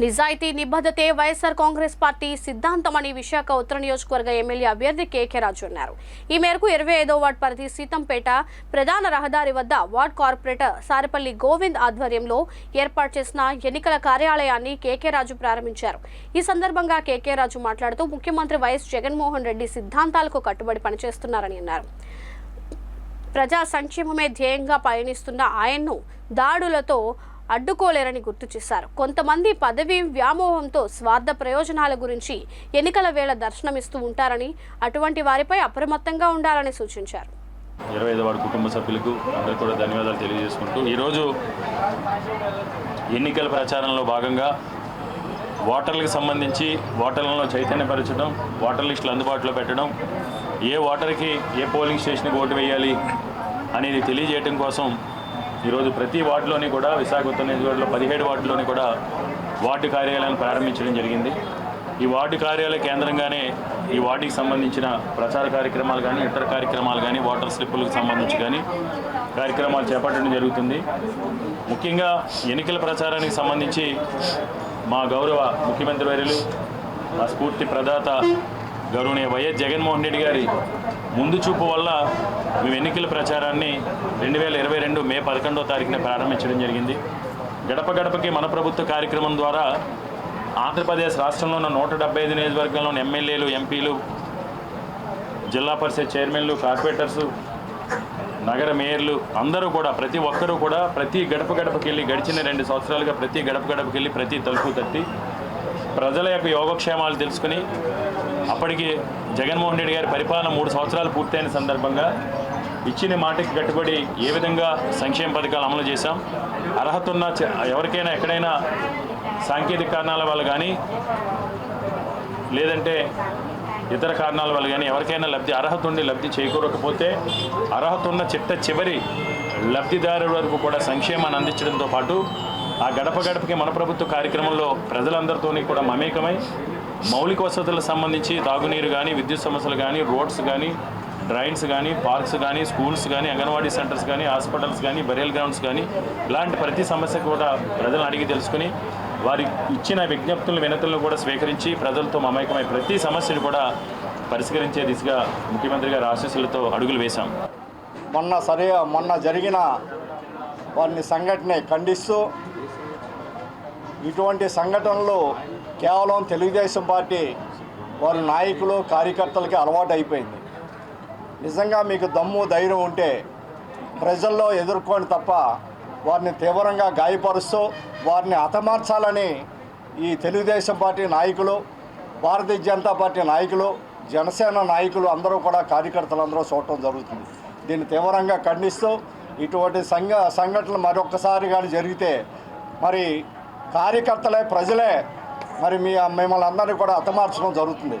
నిజాయితీ నిబద్ధతే వైఎస్ఆర్ కాంగ్రెస్ పార్టీ సిద్ధాంతమని విశాఖ ఉత్తర నియోజకవర్గ ఎమ్మెల్యే అభ్యర్థి కేకే రాజు అన్నారు. ఈ మేరకు ఇరవై ఐదో వార్డు పరిధి సీతంపేట ప్రధాన రహదారి వద్ద వార్డ్ కార్పొరేటర్ సారపల్లి గోవింద్ ఆధ్వర్యంలో ఏర్పాటు చేసిన ఎన్నికల కార్యాలయాన్ని కేకే రాజు ప్రారంభించారు. ఈ సందర్భంగా కేకే రాజు మాట్లాడుతూ ముఖ్యమంత్రి వైఎస్ జగన్మోహన్ రెడ్డి సిద్ధాంతాలకు కట్టుబడి పనిచేస్తున్నారని అన్నారు. ప్రజా సంక్షేమమే ధ్యేయంగా పయనిస్తున్న ఆయన్ను దాడులతో అడ్డుకోలేరని గుర్తు చేశారు. కొంతమంది పదవి వ్యామోహంతో స్వార్థ ప్రయోజనాల గురించి ఎన్నికల వేళ దర్శనమిస్తూ ఉంటారని అటువంటి వారిపై అప్రమత్తంగా ఉండాలని సూచించారు. ఇరవై ఐదు వాడు కుటుంబ సభ్యులకు అందరు కూడా ధన్యవాదాలు తెలియజేసుకుంటూ ఈరోజు ఎన్నికల ప్రచారంలో భాగంగా ఓటర్లకు సంబంధించి ఓటర్లను చైతన్యపరచడం ఓటర్ లిస్టులు అందుబాటులో పెట్టడం ఏ ఓటర్కి ఏ పోలింగ్ స్టేషన్కి ఓటు వేయాలి అనేది తెలియజేయడం కోసం ఈరోజు ప్రతి వార్డులోని కూడా విశాఖ ఉత్తర నియోజకవర్గంలో పదిహేడు వార్డులోని కూడా వార్డు కార్యాలయాన్ని ప్రారంభించడం జరిగింది. ఈ వార్డు కార్యాలయ కేంద్రంగానే ఈ వార్డుకి సంబంధించిన ప్రచార కార్యక్రమాలు కానీ ఇతర కార్యక్రమాలు కానీ ఓటర్ స్లిప్పులకు సంబంధించి కానీ కార్యక్రమాలు చేపట్టడం జరుగుతుంది. ముఖ్యంగా ఎన్నికల ప్రచారానికి సంబంధించి మా గౌరవ ముఖ్యమంత్రి వర్యులు మా స్ఫూర్తి ప్రదాత గౌరవనీయ వైఎస్ జగన్మోహన్ రెడ్డి గారి ముందు చూపు వల్ల మేము ఎన్నికల ప్రచారాన్ని రెండు వేల ఇరవై రెండు మే పదకొండో తారీఖున ప్రారంభించడం జరిగింది. గడప గడపకి మన ప్రభుత్వ కార్యక్రమం ద్వారా ఆంధ్రప్రదేశ్ రాష్ట్రంలో ఉన్న నూట డెబ్బై ఐదు నియోజకవర్గంలోని ఎమ్మెల్యేలు ఎంపీలు జిల్లా పరిషత్ చైర్మన్లు కార్పొరేటర్సు నగర మేయర్లు అందరూ కూడా ప్రతి ఒక్కరూ కూడా ప్రతి గడప గడపకి వెళ్ళి గడిచిన రెండు సంవత్సరాలుగా ప్రతి గడప గడపకి వెళ్ళి ప్రతి తలుపు తట్టి ప్రజల యొక్క యోగక్షేమాలు తెలుసుకుని అప్పటికి జగన్మోహన్ రెడ్డి గారి పరిపాలన మూడు సంవత్సరాలు పూర్తయిన సందర్భంగా ఇచ్చిన మాటకి కట్టుబడి ఏ విధంగా సంక్షేమ పథకాలు అమలు చేశాం? అర్హత ఉన్న ఎవరికైనా ఎక్కడైనా సాంకేతిక కారణాల వల్ల కానీ లేదంటే ఇతర కారణాల వల్ల కానీ ఎవరికైనా లబ్ధి అర్హత ఉండి లబ్ధి చేకూరకపోతే అర్హత ఉన్న చిట్ట చివరి లబ్ధిదారు వరకు కూడా సంక్షేమాన్ని అందించడంతో పాటు ఆ గడప గడపకి మన ప్రభుత్వ కార్యక్రమంలో ప్రజలందరితోని కూడా మమేకమై మౌలిక వసతులకు సంబంధించి తాగునీరు కానీ విద్యుత్ సమస్యలు కానీ రోడ్స్ కానీ డ్రైన్స్ కానీ పార్క్స్ కానీ స్కూల్స్ కానీ అంగన్వాడీ సెంటర్స్ కానీ హాస్పిటల్స్ కానీ బరియల్ గ్రౌండ్స్ కానీ ఇలాంటి ప్రతి సమస్య కూడా ప్రజలను అడిగి తెలుసుకుని వారి ఇచ్చిన విజ్ఞప్తులను వినతులను కూడా స్వీకరించి ప్రజలతో మమేకమై ప్రతి సమస్యను కూడా పరిష్కరించే దిశగా ముఖ్యమంత్రి గారి ఆశీస్సులతో అడుగులు వేశాం. మొన్న సరే మొన్న జరిగిన వారిని సంఘటన ఖండిస్తూ ఇటువంటి సంఘటనలు కేవలం తెలుగుదేశం పార్టీ వారి నాయకులు కార్యకర్తలకి అలవాటు అయిపోయింది నిజంగా మీకు దమ్ము ధైర్యం ఉంటే ప్రజల్లో ఎదుర్కొని తప్ప వారిని తీవ్రంగా గాయపరుస్తూ వారిని హతమార్చాలని ఈ తెలుగుదేశం పార్టీ నాయకులు భారతీయ జనతా పార్టీ నాయకులు జనసేన నాయకులు అందరూ కూడా కార్యకర్తలు అందరూ చూడటం జరుగుతుంది. దీన్ని తీవ్రంగా ఖండిస్తూ ఇటువంటి సంఘ సంఘటనలు మరొకసారి కానీ జరిగితే మరి కార్యకర్తలే ప్రజలే మరి మీ మిమ్మల్ని అందరినీ కూడా అతమార్చడం జరుగుతుంది.